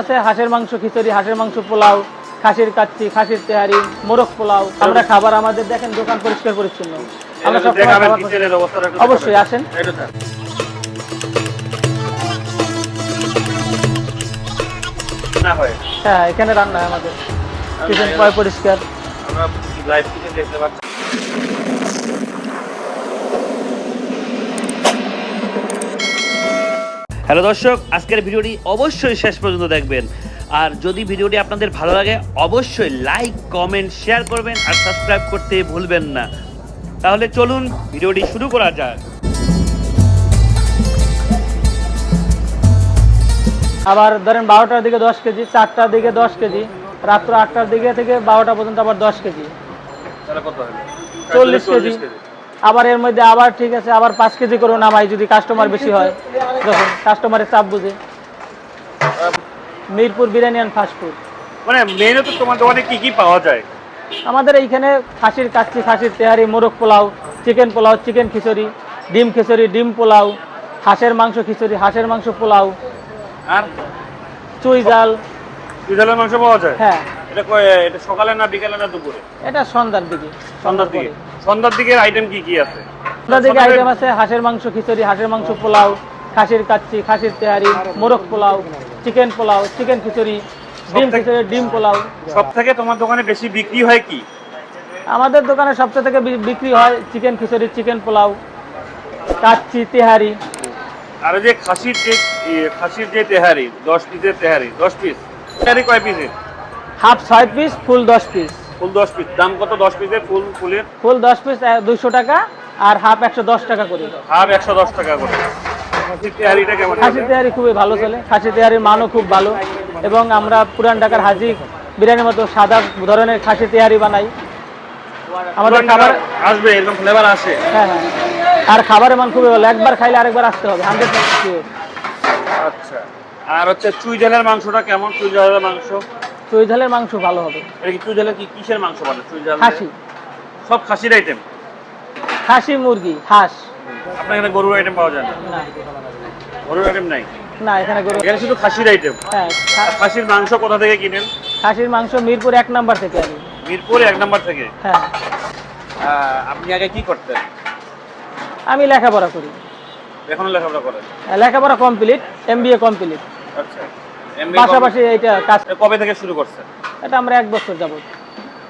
আছে হাঁসের মাংস খিচুড়ি হাঁসের মাংস পোলাও খাসির কাচ্চি খাসির তেহারি মোরগ পোলাও। আমরা খাবার আমাদের দেখেন দোকান পরিষ্কার পরিচ্ছন্ন। আমরা অবশ্যই আসেন। হয়। হ্যাঁ এখানে রান্না হয় আমাদের। কিচেন পরিষ্কার। আমরা লাইভ কিচেন দেখতে পাচ্ছি। হ্যালো দর্শক আজকের ভিডিওটি অবশ্যই শেষ পর্যন্ত দেখবেন। আর যদি ভিডিওটি আপনাদের ভালো লাগে অবশ্যই লাইক কমেন্ট শেয়ার করবেন আর সাবস্ক্রাইব করতে ভুলবেন না। তাহলে চলুন ভিডিওটি শুরু করা যাক। আবার ধরেন বারোটার দিকে দশ কেজি চারটার দিকে দশ কেজি রাত্র আটটার দিকে থেকে বারোটা পর্যন্ত আবার দশ কেজি। তাহলে কত হলো চল্লিশ কেজি। আবার এর মধ্যে আবার ঠিক আছে আবার পাঁচ কেজি করে নামাই যদি কাস্টমার বেশি হয়। যখন কাস্টমারের চাপ বুঝে। Mirpur biryani and fast food মানে মেনু তো তোমার দোকানে কি কি পাওয়া যায়? আমাদের এইখানে খাসির কাচ্চি খাসির তেহারি মোরগ পোলাও চিকেন পোলাও চিকেন খিচুড়ি ডিম খিচুড়ি ডিম পোলাও হাঁসের মাংস খিচুড়ি হাঁসের মাংস পোলাও। আর? চুই জাল। বিড়ালের মাংস পাওয়া যায়? হ্যাঁ। এটা কয় এটা সকালে না বিকালে না দুপুরে? এটা সন্ধ্যার দিকে। সন্ধ্যার দিকে। সন্ধ্যার দিকের আইটেম কি কি আছে? সন্ধ্যার দিকে আইটেম আছে হাঁসের মাংস খিচুড়ি হাঁসের মাংস পোলাও খাসির কাচ্চি খাসির তেহারি মোরগ পোলাও চিকেন পোলাও চিকেন খিচুড়ি ডিম খিচুড়ি ডিম পোলাও। সব থেকে তোমার দোকানে বেশি বিক্রি হয় কি? আমাদের দোকানে সবচেয়ে থেকে বিক্রি হয় চিকেন খিচুড়ি চিকেন পোলাও কাচ্চি তেহারি আর যে খাসির যে ইয়ে, খাসির যে তেহারি দশ পিসের তেহারি দশ পিস তেহারি কয় পিসের হাফ ছয় পিস ফুল দশ পিস ফুল দশ পিস দাম কত দশ পিসের ফুল ফুলের? ফুল দশ পিস দুইশো টাকা আর হাফ একশো দশ টাকা করে। হাফ একশো দশ টাকা করে। খাসি তেহারি খুবই ভালো চলে। খাসি তেহারির মানও খুব ভালো। এবং আমরা পুরান ঢাকার হাজি বিরিয়ানির মতো সাদা ধরনের খাসি তেহারি বানাই। আমাদের খাবার আসবে এরকম ফ্লেভার আসে। হ্যাঁ হ্যাঁ। আর খাবারের মান খুবই ভালো। একবার খাইলে আরেকবার আসতে হবে হান্ড্রেড আচ্ছা। আর হচ্ছে চুই মাংসটা কেমন? চুই ঝালের মাংস? চুই ঝালের মাংস ভালো হবে। এটা কি চুই ঝালের কি কিসের মাংস বানায়? চুই ঝাল খাসি। সব খাসির আইটেম খাসি মুরগি হাঁস। আপনার এখানে গরুর আইটেম পাওয়া যায় না? গরুর আইটেম নাই? না এখানে গরু এখানে শুধু খাসির আইটেম হ্যাঁ খাসির মাংস কোথা থেকে কিনেন? খাসির মাংস মিরপুর এক নাম্বার থেকে মিরপুর এক নম্বর থেকে? হ্যাঁ। আপনি আগে কি করতেন? আমি লেখাপড়া করি। এখনও লেখাপড়া করেন? লেখাপড়া কমপ্লিট এমবিএ কমপ্লিট আচ্ছা। পাশাপাশি এইটা কাজ কবে থেকে শুরু করছেন এটা আমরা এক বছর যাবত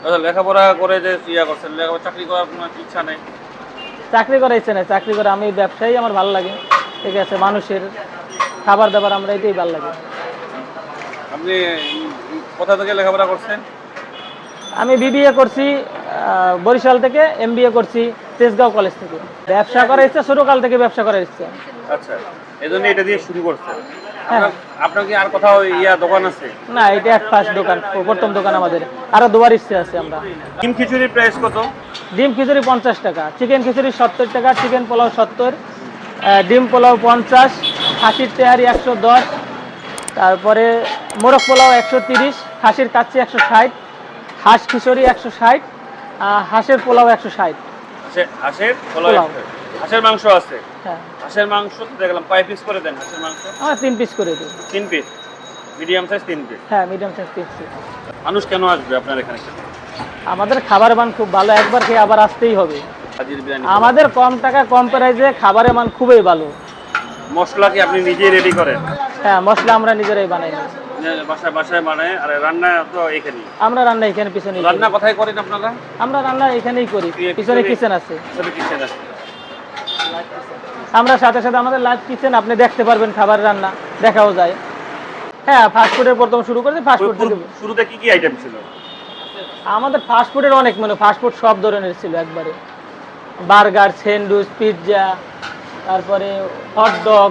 আচ্ছা, লেখাপড়া করে যে ইয়া করছেন লেখাপড়া চাকরি করার কোনো ইচ্ছা নেই? চাকরি করার ইচ্ছে নেই চাকরি করে আমি ব্যবসায়ী আমার ভালো লাগে। ঠিক আছে মানুষের খাবার দাবার আমরা এটাই ভালো লাগে। আপনি কোথা থেকে লেখাপড়া করছেন? আমি বিবিএ করছি বরিশাল থেকে এমবিএ করছি তেজগাঁও কলেজ থেকে। ব্যবসা করার ইচ্ছা ছোটকাল থেকে ব্যবসা করার ইচ্ছা। আচ্ছা এই জন্য এটা দিয়ে শুরু করছেন। আপনার- আপনার কি আর কোথাও ইয়া দোকান আছে? না এটা এক ফার্স্ট দোকান প্রথম দোকান আমাদের। আরও দুবার ইচ্ছে আছে আমরা। ডিম খিচুড়ির প্রাইস কত? ডিম খিচুড়ি পঞ্চাশ টাকা চিকেন খিচুড়ি সত্তর টাকা চিকেন পোলাও সত্তর ডিম পোলাও পঞ্চাশ খাসির তেহারি একশো দশ তারপরে মোরগ পোলাও একশো তিরিশ খাসির কাচ্চি একশো ষাট হাঁস খিচুড়ি একশো ষাট হাঁসের পোলাও একশো ষাট। হাঁসের হাঁসের পোলাও। হাঁসের মাংস আছে। হ্যাঁ। হাঁসের মাংস তো দেখলাম কয় পিস করে দেন হাঁসের মাংস? হ্যাঁ তিন পিস করে দিই তিন পিস মিডিয়াম সাইজ তিন পিস হ্যাঁ মিডিয়াম সাইজ তিন পিস মানুষ কেন আসবে আপনার এখানে আমাদের খাবারের মান খুব ভালো একবার খেয়ে আবার আসতেই হবে। আমাদের কম টাকা কম প্রাইসে খাবারের মান খুবই ভালো। মশলা কি আপনি নিজেই রেডি করেন? হ্যাঁ মশলা আমরা নিজেরাই বানাই না যে বাসায় বাসায় মানে আর রান্না তো এখানেই আমরা রান্না এখানে পিছনে রান্না কোথায় করেন আপনারা? আমরা রান্না এখানেই করি পিছনে- পিছনে কিচেন আছে। আসলে কিচেন আছে। আমরা সাথে সাথে আমাদের লাইভ কিচেন আপনি দেখতে পারবেন খাবার রান্না দেখাও যায়। হ্যাঁ ফাস্টফুডের প্রথম শুরু করেছি ফাস্টফুড শুরুতে কি কি আইটেম ছিল? আমাদের ফাস্টফুডের অনেক মেনু ফাস্টফুড সব ধরনের ছিল একবারে। বার্গার স্যান্ডউইচ পিৎজা তারপরে হটডগ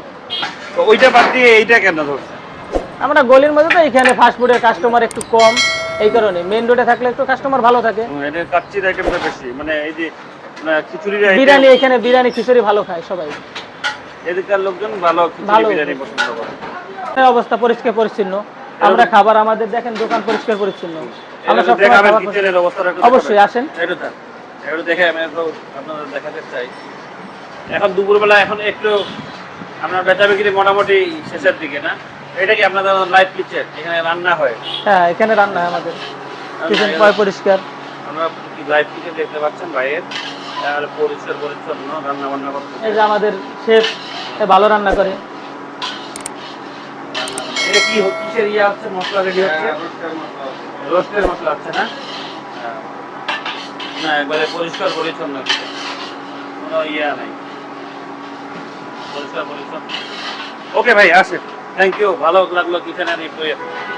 তো ওইটা বাদ দিয়ে এইটা কেন ধরছে আমরা গলির মধ্যে তো এখানে ফাস্টফুডের কাস্টমার একটু কম এই কারণে। মেন রোডে থাকলে একটু কাস্টমার ভালো থাকে। কাচ্চির আইটেমটা বেশি। মানে এই যে বিরিয়ানি এখানে বিরিয়ানি খিচুড়ি ভালো খায় সবাই। এদিককার লোকজন ভালো খিচুড়ি বিরিয়ানি পছন্দ করে। অবস্থা পরিষ্কার পরিচ্ছন্ন। আমরা খাবার আমাদের দেখেন দোকান পরিষ্কার পরিচ্ছন্ন। আমরা সব দেখাবেন কিচেনের অবস্থাটা অবশ্যই আসেন। এটা। দেখে আমি আপনাদের দেখাতে চাই। এখন দুপুরবেলা এখন একটু আপনার বেচা বিক্রি মোটামুটি শেষের দিকে না? এটা কি আপনাদের লাইভ কিচেন এখানে রান্না হয়? হ্যাঁ এখানে রান্না হয় আমাদের। কিচেন পরিষ্কার। আমরা লাইভ কিচেন দেখতে পাচ্ছেন ভাইয়ের? এই যে আমাদের শেফ ভালো রান্না করে। এটা কি কিসের ইয়ে হচ্ছে মশলা রেডি হচ্ছে? রোস্টের মশলা হচ্ছে না? হ্যাঁ। না একবারে পরিষ্কার পরিচ্ছন্ন কোনো ইয়া নাই। পরিষ্কার পরিচ্ছন্ন। ওকে ভাই আসে থ্যাংক ইউ ভালো লাগল কিচেনের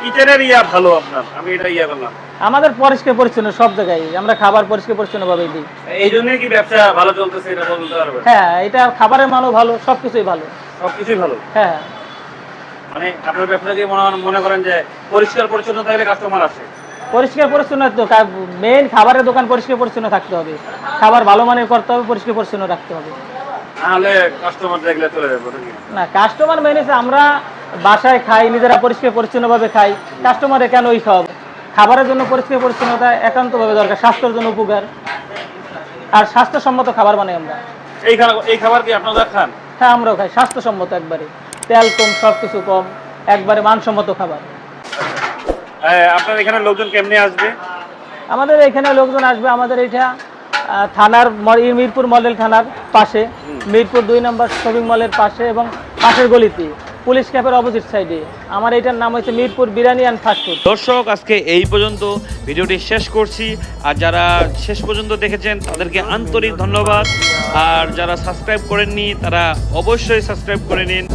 কিচেনের ইয়া ভালো আপনার। আমি এটা ইয়া করলাম। আমাদের পরিষ্কার পরিচ্ছন্ন সব জায়গায়। আমরা খাবার পরিষ্কার পরিচ্ছন্ন ভাবে দিই। এই জন্যই কি ব্যবসা ভালো চলতেছে এটা বলতে পারবেন? হ্যাঁ এটা খাবারের মানও ভালো সব কিছুই ভালো? সবকিছুই ভালো হ্যাঁ। মানে আপনার ব্যবসাকে মনে মনে করেন যে পরিষ্কার পরিচ্ছন্ন থাকলে কাস্টমার আসে। পরিষ্কার পরিচ্ছন্ন তো মেইন খাবারের দোকান পরিষ্কার পরিচ্ছন্ন থাকতে হবে। খাবার ভালো মানের করতে হবে পরিষ্কার পরিচ্ছন্ন রাখতে হবে। নাহলে কাস্টমার দেখলে চলে যাবে না কাস্টমার মেনে আমরা বাসায় খাই নিজেরা পরিষ্কার পরিচ্ছন্নভাবে খাই কাস্টমারে কেন ওই খাওয়াবো খাবারের জন্য পরিষ্কার পরিচ্ছন্নতা একান্তভাবে দরকার স্বাস্থ্যের জন্য উপকার। আর স্বাস্থ্যসম্মত খাবার বানাই আমরা। এই খাবার এই খাবার কি আপনারা খান? হ্যাঁ আমরাও খাই স্বাস্থ্যসম্মত একবারে। তেল কম সব কিছু কম একবারে মানসম্মত খাবার। আপনার এখানে লোকজন কেমনে আসবে? আমাদের এখানে লোকজন আসবে আমাদের এটা থানার মিরপুর মডেল থানার পাশে। মিরপুর দুই নম্বর শপিং মলের পাশে এবং পাশের গলিতে। পুলিশ ক্যাপের অপোজিট সাইডে। আমার এটার নাম হচ্ছে মিরপুর বিরিয়ানি অ্যান্ড ফাস্টফুড দর্শক, আজকে এই পর্যন্ত ভিডিওটি শেষ করছি। আর যারা শেষ পর্যন্ত দেখেছেন, তাদেরকে আন্তরিক ধন্যবাদ। আর যারা সাবস্ক্রাইব করেননি, তারা অবশ্যই সাবস্ক্রাইব করে নিন।